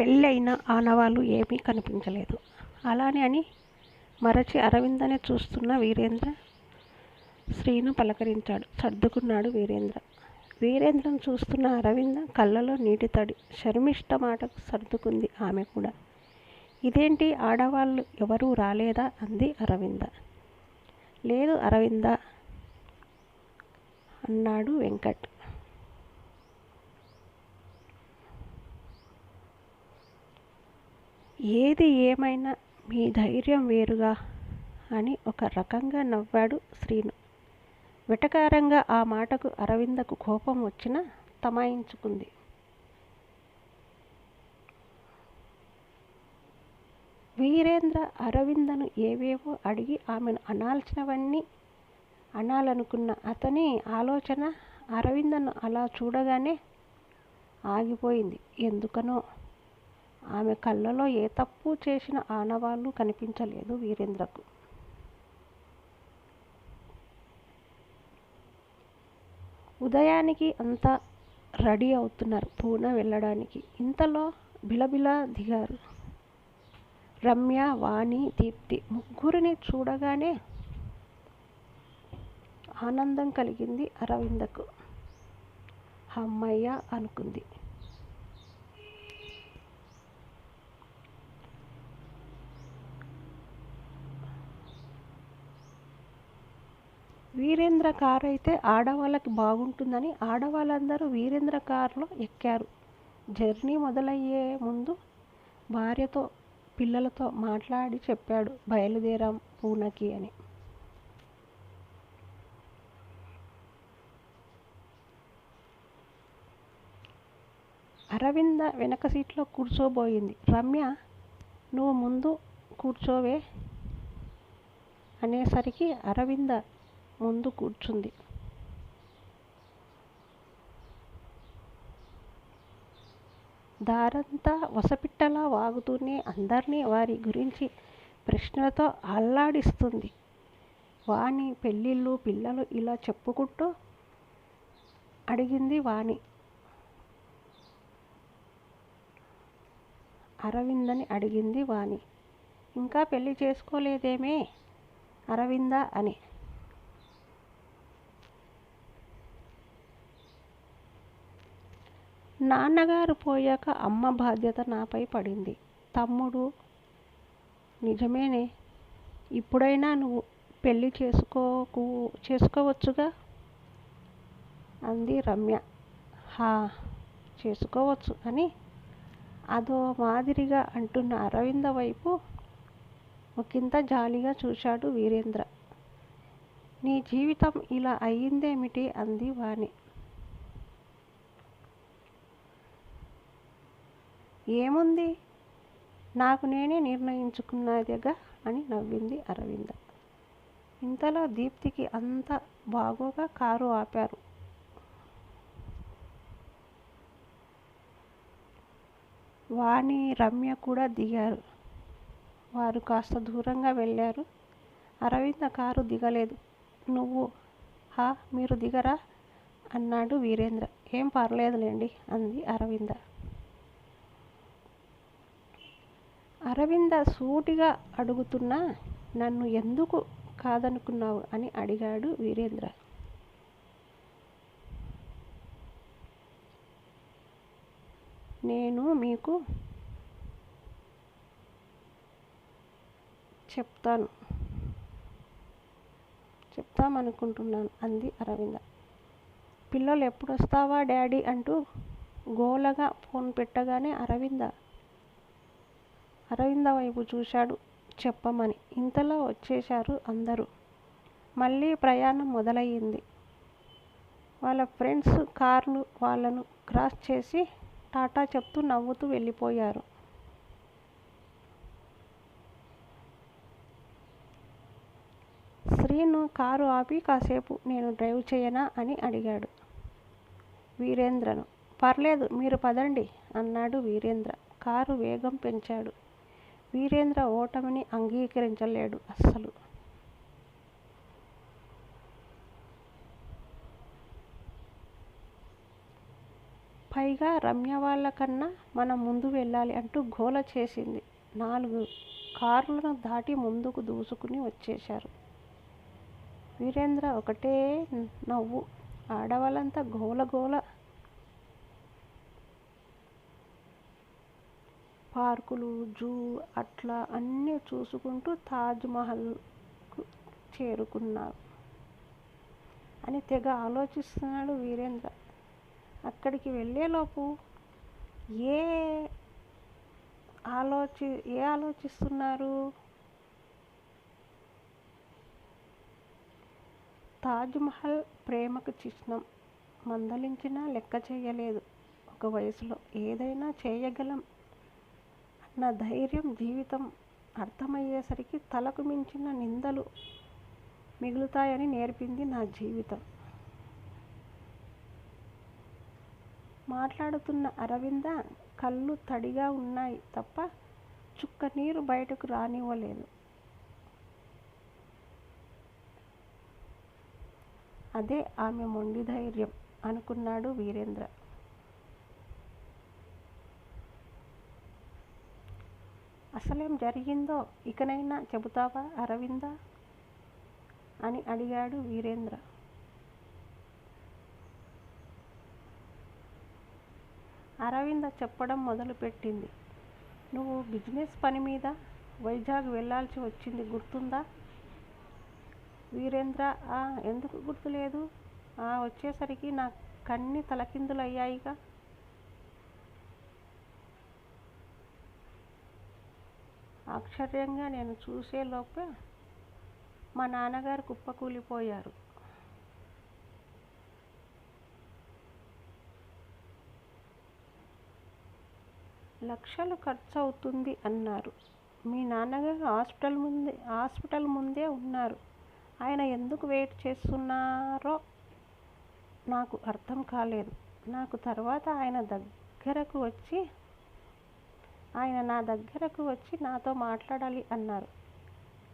పెళ్ళైన ఆనవాళ్ళు ఏమీ కనిపించలేదు. అలానే అని మరచి అరవిందనే చూస్తున్న వీరేంద్ర శ్రీను పలకరించాడు. సర్దుకున్నాడు వీరేంద్ర. వీరేంద్రను చూస్తున్న అరవింద కళ్ళలో నీటి తడి. శర్మిష్ట మాటకు సర్దుకుంది ఆమె కూడా. ఇదేంటి? ఆడవాళ్ళు ఎవరూ రాలేదా? అంది అరవింద. లేదు అరవింద అన్నాడు వెంకట్. ఏది ఏమైనా మీ ధైర్యం వేరుగా అని ఒక రకంగా నవ్వాడు శ్రీను. వెటకారంగా ఆ మాటకు అరవిందకు కోపం వచ్చినా తమాయించుకుంది. వీరేంద్ర అరవిందను ఏవేవో అడిగి ఆమెను అనాల్సినవన్నీ అనాలనుకున్న అతని ఆలోచన అరవిందను అలా చూడగానే ఆగిపోయింది. ఎందుకనో ఆమె కళ్ళలో ఏ తప్పు చేసిన ఆనవాళ్ళు కనిపించలేదు వీరేంద్రకు. ఉదయానికి అంతా రెడీ అవుతున్నారు పూనా వెళ్ళడానికి. ఇంతలో బిలబిలా దిగారు. రమ్య వాణి దీప్తి ముగ్గురిని చూడగానే ఆనందం కలిగింది అరవిందకు. అమ్మయ్య అనుకుంది. వీరేంద్ర కారు అయితే ఆడవాళ్ళకి బాగుంటుందని ఆడవాళ్ళందరూ వీరేంద్ర కారులో ఎక్కారు. జర్నీ మొదలయ్యే ముందు భార్యతో పిల్లలతో మాట్లాడి చెప్పాడు బయలుదేరాం పూనకి అని. అరవింద వెనక సీట్లో కూర్చోబోయింది. రమ్య నువ్వు ముందు కూర్చోవే అనేసరికి అరవింద ముందు కూర్చుంది. దారంతా వసపిట్టలా వాగుతూనే అందరినీ వారి గురించి ప్రశ్నలతో అల్లాడిస్తుంది. వాణి పెళ్ళిళ్ళు పిల్లలు ఇలా చెప్పుకుంటూ అడిగింది వాణి. అరవిందని అడిగింది వాణి. ఇంకా పెళ్ళి చేసుకోలేదేమే? అరవింద అని. నాన్నగారు పోయాక అమ్మ బాధ్యత నాపై పడింది. తమ్ముడు నిజమేనే. ఇప్పుడైనా నువ్వు పెళ్ళి చేసుకోకు చేసుకోవచ్చుగా అంది రమ్య. హా చేసుకోవచ్చు. అని అదో మాదిరిగా అంటున్న అరవింద వైపు ఒకంత జాలిగా చూశాడు వీరేంద్ర. నీ జీవితం ఇలా అయ్యిందేమిటి అంది వాణి. ఏముంది? నాకు నేనే నిర్ణయించుకున్నదిగా అని నవ్వింది అరవింద. ఇంతలో దీప్తికి అంత బాగోగా కారు ఆపారు. వాణి రమ్య కూడా దిగారు. వారు కాస్త దూరంగా వెళ్ళారు. అరవింద కారు దిగలేదు. నువ్వు హా మీరు దిగరా? అన్నాడు వీరేంద్ర. ఏం పర్లేదులేండి అంది అరవింద. అరవింద సూటిగా అడుగుతున్నా నన్ను ఎందుకు కాదనుకున్నావు? అని అడిగాడు వీరేంద్ర. నేను మీకు చెప్తాను చెప్తామనుకుంటున్నాను అంది అరవింద. పిల్లలు ఎప్పుడు వస్తావా డాడీ? అంటూ గోలగా ఫోన్ పెట్టగానే అరవింద అరవింద వైపు చూశాడు. చెప్పమని. ఇంతలో వచ్చేశారు అందరూ. మళ్ళీ ప్రయాణం మొదలయ్యింది. వాళ్ళ ఫ్రెండ్స్ కార్లు వాళ్ళను క్రాస్ చేసి టాటా చెప్తూ నవ్వుతూ వెళ్ళిపోయారు. శ్రీను కారు ఆపి కాసేపు నేను డ్రైవ్ చేయనా? అని అడిగాడు. వీరేంద్రను. పర్లేదు మీరు పదండి అన్నాడు వీరేంద్ర. కారు వేగం పెంచాడు. వీరేంద్ర ఓటమిని అంగీకరించలేడు అస్సలు. పైగా రమ్య వాళ్ళ కన్నా మనం ముందు వెళ్ళాలి అంటూ గోల చేసింది. నాలుగు కార్లను దాటి ముందుకు దూసుకుని వచ్చేశారు. వీరేంద్ర ఒకటే నవ్వు. ఆడవాళ్ళంతా గోల గోల పార్కులు జూ అట్లా అన్నీ చూసుకుంటూ తాజ్మహల్కు చేరుకున్నారు. అని తెగ ఆలోచిస్తున్నాడు వీరేంద్ర. అక్కడికి వెళ్ళేలోపు ఏ ఆలోచి ఏ ఆలోచిస్తున్నారు? తాజ్మహల్ ప్రేమకు చిహ్నం. మందలించినా లెక్క చేయలేదు. ఒక వయసులో ఏదైనా చేయగలం. నా ధైర్యం జీవితం అర్థమయ్యేసరికి తలకు మించిన నిందలు మిగులుతాయని నేర్పింది నా జీవితం. మాట్లాడుతున్న అరవింద కళ్ళు తడిగా ఉన్నాయి తప్ప చుక్క నీరు బయటకు రానివ్వలేదు. అదే ఆమె మొండి ధైర్యం అనుకున్నాడు వీరేంద్ర. అసలేం జరిగిందో ఇకనైనా చెబుతావా అరవింద? అని అడిగాడు వీరేంద్ర. అరవింద చెప్పడం మొదలుపెట్టింది. నువ్వు బిజినెస్ పని మీద వైజాగ్ వెళ్ళాల్సి వచ్చింది గుర్తుందా? వీరేంద్ర ఎందుకు గుర్తులేదు? "ఆ, వచ్చేసరికి నా కన్ని తలకిందులయ్యాయిగా. ఆశ్చర్యంగా నేను చూసేలోపే మా నాన్నగారు కుప్పకూలిపోయారు. లక్షలు ఖర్చు అవుతుంది అన్నారు. మీ నాన్నగారు హాస్పిటల్ ముందే హాస్పిటల్ ముందే ఉన్నారు. ఆయన ఎందుకు వెయిట్ చేస్తున్నారో నాకు అర్థం కాలేదు. నాకు తర్వాత ఆయన దగ్గరకు వచ్చి ఆయన నా దగ్గరకు వచ్చి నాతో మాట్లాడాలి అన్నారు.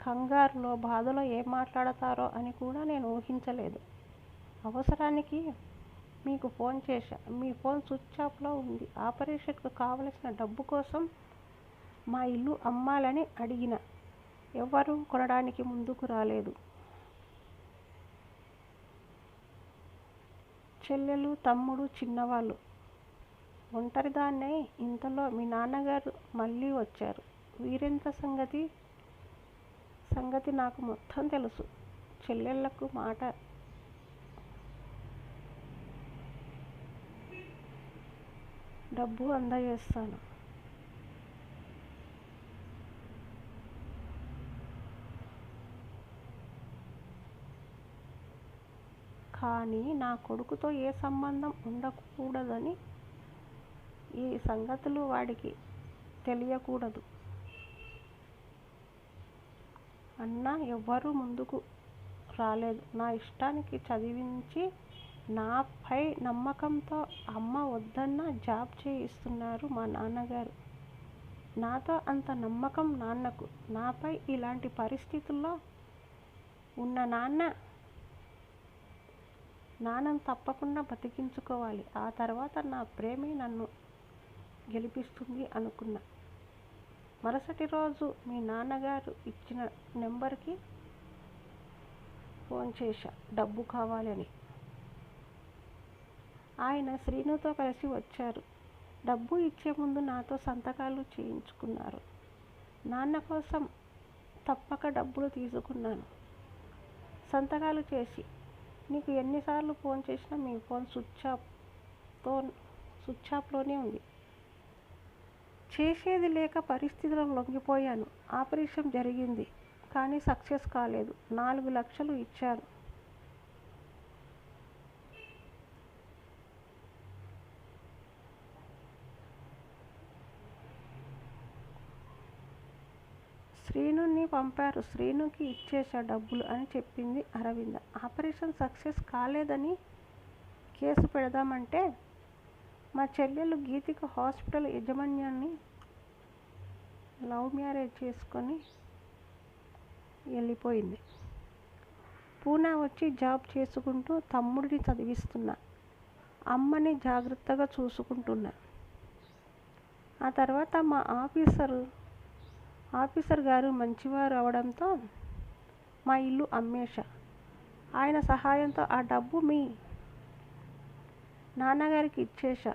కంగారులో బాధలో ఏం మాట్లాడతారో అని కూడా నేను ఊహించలేదు. అవసరానికి మీకు ఫోన్ చేశా మీ ఫోన్ స్విచ్ ఆఫ్లో ఉంది. ఆపరేషన్కు కావలసిన డబ్బు కోసం మా ఇల్లు అమ్మాలని అడిగిన. ఎవరు కొనడానికి ముందుకు రాలేదు. చెల్లెలు తమ్ముడు చిన్నవాళ్ళు ఒంటరిదాన్నే ఇంతలో మీ నాన్నగారు మళ్ళీ వచ్చారు. వీరేంద్ర సంగతి సంగతి నాకు మొత్తం తెలుసు. చెల్లెళ్ళకు మాట డబ్బు అందజేస్తాను. కానీ నా కొడుకుతో ఏ సంబంధం ఉండకూడదని ఈ సంగతులు వాడికి తెలియకూడదు. అన్న ఎవ్వరూ ముందుకు రాలేదు. నా ఇష్టానికి చదివించి నాపై నమ్మకంతో అమ్మ వద్దన్న జాబ్ చేయిస్తున్నారు మా నాన్నగారు. నాతో అంత నమ్మకం నాన్నకు. నాపై ఇలాంటి పరిస్థితుల్లో ఉన్న నాన్న నాన్నను తప్పకుండా బతికించుకోవాలి. ఆ తర్వాత నా ప్రేమే నన్ను గెలిపిస్తుంది అనుకున్నా. మరుసటి రోజు మీ నాన్నగారు ఇచ్చిన నెంబర్కి ఫోన్ చేశా. డబ్బు కావాలని. ఆయన శ్రీనుతో కలిసి వచ్చారు. డబ్బు ఇచ్చే ముందు నాతో సంతకాలు చేయించుకున్నారు. నాన్న కోసం తప్పక డబ్బులు తీసుకున్నాను. సంతకాలు చేసి నీకు ఎన్నిసార్లు ఫోన్ చేసినా మీ ఫోన్ స్విచ్ ఆఫ్తో స్విచ్ ఆఫ్లోనే ఉంది. చేసేది లేక పరిస్థితులకు లొంగిపోయాను. ఆపరేషన్ జరిగింది కానీ సక్సెస్ కాలేదు. నాలుగు లక్షలు ఇచ్చారు శ్రీనుని పంపారు. శ్రీనుకి ఇచ్చేసా డబ్బులు అని చెప్పింది అరవింద. ఆపరేషన్ సక్సెస్ కాలేదని కేసు పెడదామంటే మా చెల్లెలు గీతిక హాస్పిటల్ యజమాన్యాన్ని లవ్ మ్యారేజ్ చేసుకొని వెళ్ళిపోయింది. పూనా వచ్చి జాబ్ చేసుకుంటూ తమ్ముడిని చదివిస్తున్నా. అమ్మని జాగ్రత్తగా చూసుకుంటున్నా. ఆ తర్వాత మా ఆఫీసరు ఆఫీసర్ గారు మంచివారు అవడంతో మా ఇల్లు అమ్మేష ఆయన సహాయంతో ఆ డబ్బు మీ నాన్నగారికి ఇచ్చేశా.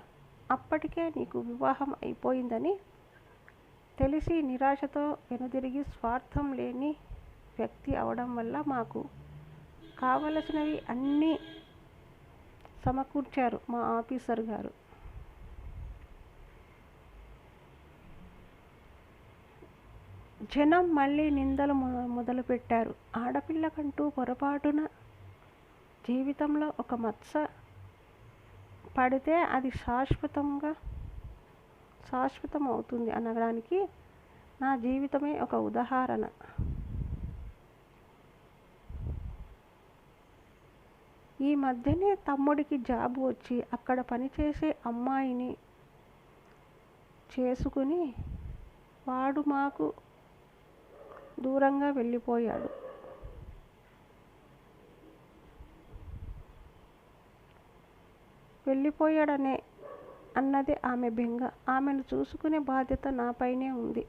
అప్పటికే నీకు వివాహం అయిపోయిందని తెలిసి నిరాశతో వెనుదిరిగి స్వార్థం లేని వ్యక్తి అవడం వల్ల మాకు కావలసినవి అన్నీ సమకూర్చారు మా ఆఫీసర్ గారు. జనం మళ్ళీ నిందలు మొ- మొదలుపెట్టారు. ఆడపిల్లకంటూ పొరపాటున జీవితంలో ఒక మత్స పడితే అది శాశ్వతంగా శాశ్వతం అవుతుంది అనడానికి నా జీవితమే ఒక ఉదాహరణ. ఈ మధ్యనే తమ్ముడికి జాబ్ వచ్చి అక్కడ పనిచేసే అమ్మాయిని చేసుకుని వాడు మాకు దూరంగా వెళ్ళిపోయాడు. వెళ్ళిపోయాడనే అన్నది ఆమె బెంగ. ఆమెను చూసుకునే బాధ్యత నాపైనే ఉంది.